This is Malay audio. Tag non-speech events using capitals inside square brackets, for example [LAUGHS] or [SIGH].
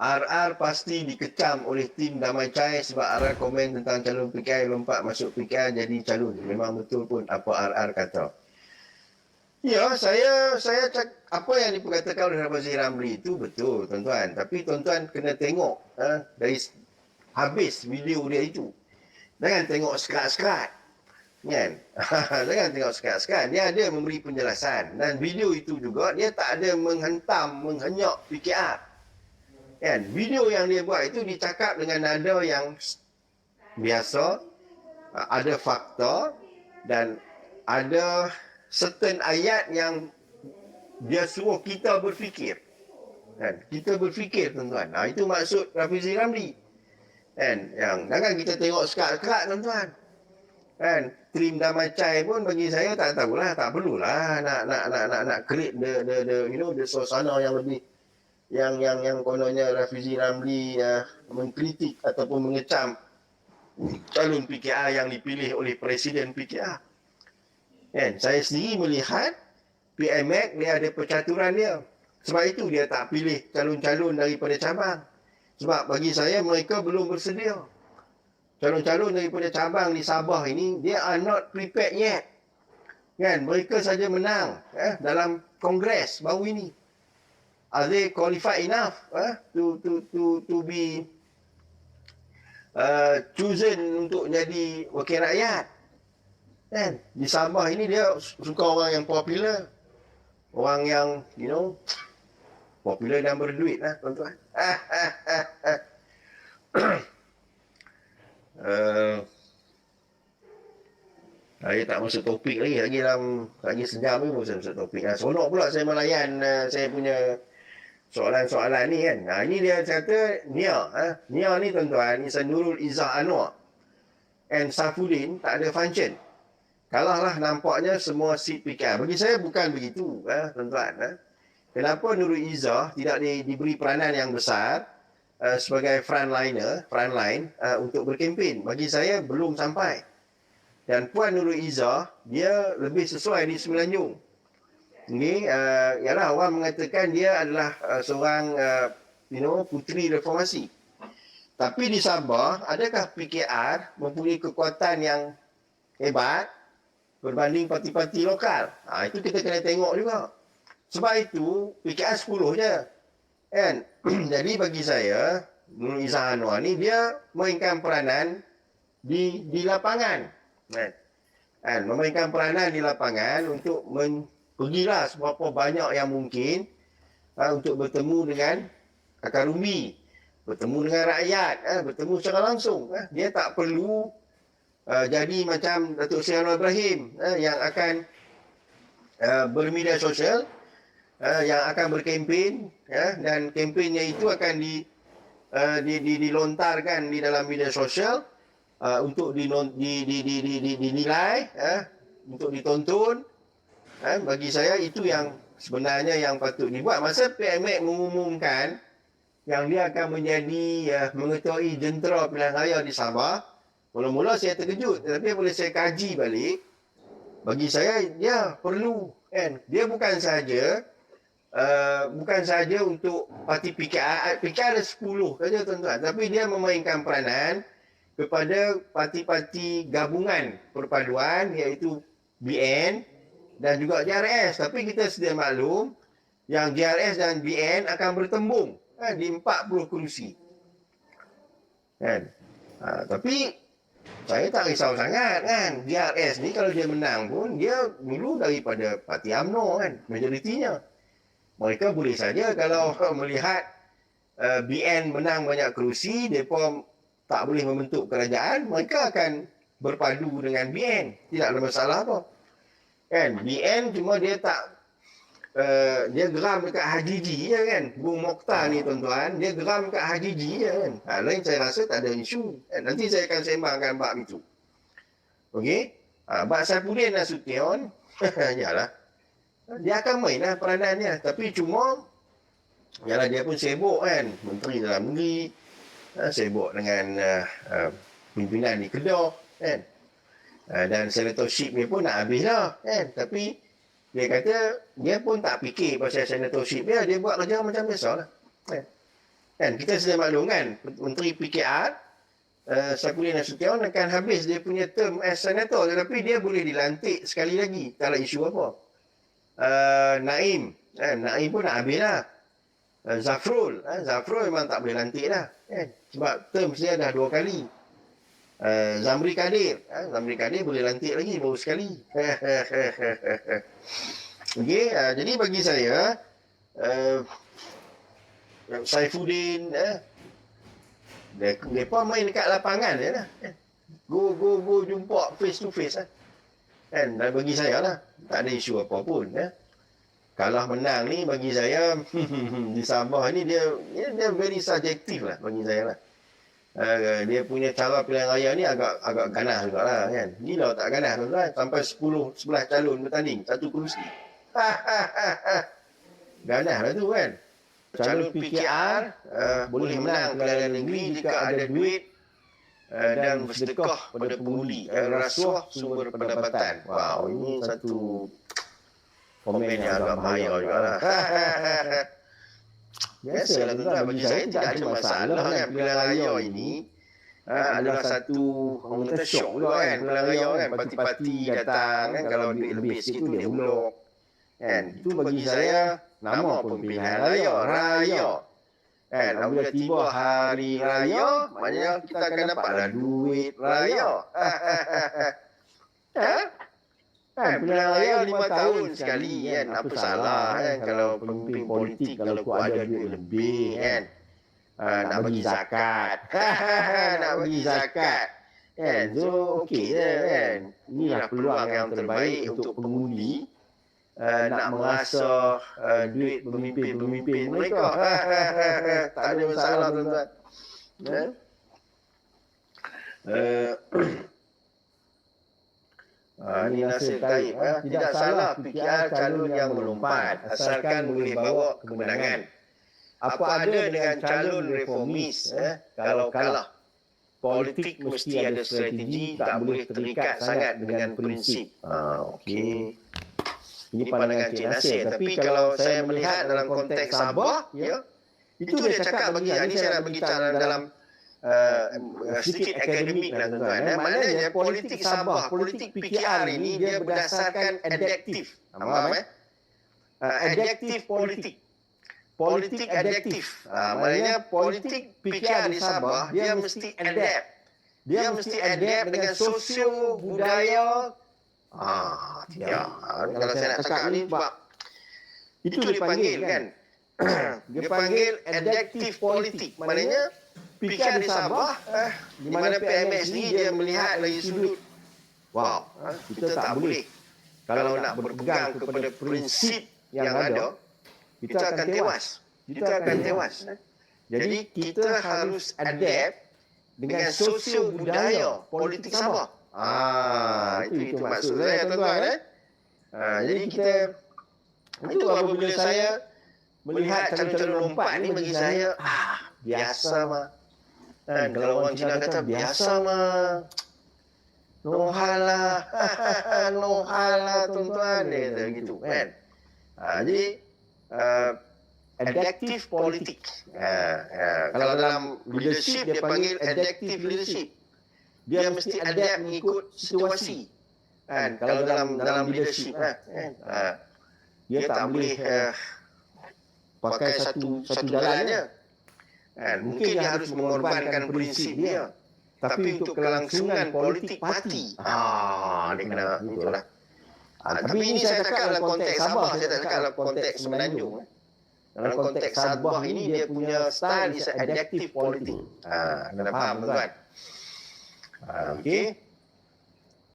RR pasti dikecam oleh tim Damai Cai sebab RR komen tentang calon PKI lompat masuk PKI jadi calon. Memang betul pun apa RR kata. Ya, saya saya cak, apa yang diperkatakan oleh Rabazi Ramli itu betul, tuan-tuan. Tapi tuan-tuan kena tengok ha, dari habis video dia itu. Jangan tengok sekat-sekat. Kan? [LAUGHS] Jangan tengok sekat-sekat. Dia ada memberi penjelasan. Dan video itu juga, dia tak ada menghentam, menghenyak PKR. Kan? Video yang dia buat itu dicakap dengan nada yang biasa, ada fakta dan ada certain ayat yang dia suruh kita berfikir. Kan? Kita berfikir tuan-tuan. Nah, itu maksud Rafizi Ramli. Kan? Yang jangan kita tengok sekat-sekat tuan-tuan. Kan? Trim damai cai pun bagi saya tak tahulah, tak perlulah nak nak nak nak nak create the the the you know the suasana yang lebih yang yang yang kononnya Rafizi Ramli uh, mengkritik ataupun mengecam calon PKR yang dipilih oleh Presiden PKR. Kan? Saya sendiri melihat PMX dia ada percaturan dia. Sebab itu dia tak pilih calon-calon daripada cabang. Sebab bagi saya mereka belum bersedia. Calon-calon daripada cabang di Sabah ini dia are not prepared yet. Kan? Mereka saja menang eh, dalam kongres baru ini. Are they qualified enough eh, to to to to be uh, chosen untuk jadi wakil rakyat? Kan? Di Sabah ini dia suka orang yang popular. Orang yang, you know, popular dan berduit lah, tuan-tuan. [COUGHS] uh, saya tak masuk topik lagi. Lagi dalam, lagi sejam ni pun saya masuk topik. Nah, sonok pula saya melayan uh, saya punya soalan-soalan ni kan. Nah, ini dia kata, Nia. Eh? Nia ni tuan-tuan, Isan Nurul Izzah Anwar. And Safuddin tak ada function. Kalahlah nampaknya semua seat PKR. Bagi saya bukan begitu, eh, tuan-tuan. Eh. Kenapa Nurul Izzah tidak di, diberi peranan yang besar uh, sebagai frontliner, frontline uh, untuk berkempen? Bagi saya belum sampai. Dan Puan Nurul Izzah, dia lebih sesuai di Semenanjung. Ini, uh, ialah orang mengatakan dia adalah uh, seorang uh, you know, puteri reformasi. Tapi di Sabah, adakah PKR mempunyai kekuatan yang hebat berbanding parti-parti lokal. Ha, itu kita kena tengok juga. Sebab itu, PKR 10 je. Kan? [CLEARS THROAT] Jadi bagi saya, Nur Izzah Anwar ni, dia mainkan peranan di di lapangan. Kan? Kan? Memainkan peranan di lapangan untuk men, pergilah seberapa banyak yang mungkin ha, untuk bertemu dengan akar rumbi. Bertemu dengan rakyat. Ha, bertemu secara langsung. Ha. Dia tak perlu uh, jadi macam Datuk Seri Anwar Ibrahim uh, yang akan uh, bermedia sosial uh, yang akan berkempen uh, dan kempennya itu akan di, uh, di, di dilontarkan di dalam media sosial uh, untuk di, di, di, di, di, di, dinilai uh, untuk ditonton uh, bagi saya itu yang sebenarnya yang patut dibuat. Masa PMX mengumumkan yang dia akan menjadi uh, mengetuai jentera pilihan raya di Sabah Mula-mula saya terkejut. Tetapi boleh saya kaji balik bagi saya dia perlu kan dia bukan saja uh, bukan saja untuk parti PKR PKR ada 10 saja tuan-tuan. Tapi dia memainkan peranan kepada parti-parti gabungan perpaduan iaitu BN dan juga JRS tapi kita sedia maklum yang JRS dan BN akan bertembung kan, di 40 kerusi. Kan? Ha, tapi saya tak risau sangat kan? DRS ni kalau dia menang pun dia dulu daripada parti UMNO kan? Majoritinya. Mereka boleh saja kalau melihat uh, BN menang banyak kerusi mereka tak boleh membentuk kerajaan mereka akan berpadu dengan BN tidak ada masalah apa kan? BN cuma dia tak uh, dia geram dekat Hajiji ya kan? Bung Mokhtar ni tuan-tuan. Dia geram dekat Hajiji ya kan? Ha, lain saya rasa tak ada isu. Kan? nanti saya akan sembangkan bab itu. Okey, ha, bab Saifuddin Nasution [LAUGHS] yalah. Dia akan main lah peranan dia tapi cuma yalah dia pun sibuk kan? Menteri dalam negeri. Ha, sibuk dengan uh, uh, pimpinan di Kedah kan uh, dan senatorship ni pun nak habis lah kan tapi dia kata dia pun tak fikir pasal senatorship dia dia buat kerja macam biasa lah kan Kan kita sudah maklum kan Menteri PKR uh, Sakudin Nasution akan habis dia punya term as senator tetapi dia boleh dilantik sekali lagi kalau isu apa. Uh, Naim, eh, Naim pun nak habis lah. Uh, Zafrul, eh, Zafrul memang tak boleh lantik dah. Eh, sebab term dia dah dua kali. Uh, Zamri Kadir, eh, Zamri Kadir boleh lantik lagi baru sekali. [LAUGHS] Okey, uh, jadi bagi saya uh, Saifuddin eh mereka main dekat lapangan je lah. Go, go, go jumpa face to face lah. Kan? Dan bagi saya lah, tak ada isu apa pun. Ya. Kalah menang ni bagi saya, [LAUGHS] di Sabah ni dia, dia, dia very subjektif lah bagi saya lah. Uh, dia punya cara pilihan raya ni agak agak ganas juga lah kan. Gila tak ganas tu lah. Sampai 10, 11 calon bertanding. Satu kursi. [LAUGHS] ganas lah tu kan calon PKR uh, boleh menang pilihan negeri jika ada duit uh, dan bersedekah pada pengundi uh, rasuah sumber pendapatan. Wow, ini satu komen yang agak bahaya juga lah. [LAUGHS] Biasalah tuan bagi saya tidak ada masalah kan pilihan raya ini. uh, adalah satu orang kata syok juga kan pilihan raya kan parti-parti datang kan kalau duit lebih sikit tu dia ulok kan itu bagi saya nama pun pilihan raya, raya. Kan, apabila tiba hari raya, maknanya kita akan dapatlah duit raya. [LAUGHS] ha? Kan, pilihan raya lima tahun sekali kan, apa salah kan, kalau pemimpin politik, kalau aku ada duit lebih kan. Ha, nak bagi zakat. [LAUGHS] nak bagi zakat. Kan, so okey je kan. Inilah peluang yang terbaik untuk pengundi uh, nak merasa uh, duit pemimpin-pemimpin mereka. [LAUGHS] tak ada masalah tuan-tuan. Uh, uh, ini Nasir Taib. Uh, tidak salah PKR calon yang melompat asalkan boleh bawa kemenangan. Apa ada dengan calon reformis eh, kalau kalah? Politik mesti ada strategi, tak boleh terikat sangat dengan prinsip. Ah, Okey. Ini pandangan Cik Nasir. Tapi kalau saya melihat dalam konteks Sabah, ya, itu dia cakap bagi, ini saya nak bagi cara dalam uh, sedikit akademik lah tuan-tuan. Eh. Maknanya politik Sabah, politik PKR ini dia berdasarkan adjektif. Faham eh? Uh, adjektif politik. Politik adjektif. Uh, maknanya politik PKR di Sabah, dia mesti adapt. Dia mesti adapt dengan sosio budaya Ah, ya. Kalau saya nak cakap ni sebab itu dipanggil kan. dia panggil adjektif politik. Maknanya fikir di Sabah eh, di mana PMS ni dia melihat dari sudut wow, eh, kita tak boleh kalau nak berpegang kepada prinsip yang ada kita akan tewas. Kita akan tewas. Jadi kita harus adapt dengan sosio budaya politik Sabah. Ah, itu, itu maksud saya tuan-tuan eh. Ah, jadi kita itu apabila saya melihat calon-calon lompat ni bagi saya ah biasa mah. Kan kalau orang Cina kata biasa mah. No halah. no [LAUGHS] tuan-tuan dia kata gitu kan. Ah, jadi uh, adaptive politik. Ah, ah, kalau dalam leadership dia panggil adaptive leadership dia mesti adapt mengikut situasi. Kan? Kalau dalam dalam leadership, kan? Ha. dia tak boleh uh, pakai satu satu jalan aja. Kan? Mungkin dia harus mengorbankan prinsip dia. Tapi untuk kelangsungan politik parti, ah, dia kena itulah. Ah, tapi ini saya cakap dalam konteks Sabah, saya tak cakap dalam konteks Semenanjung. Dalam konteks Sabah ini dia punya style is adaptive politik. Ah, kena faham tuan. Uh, okay.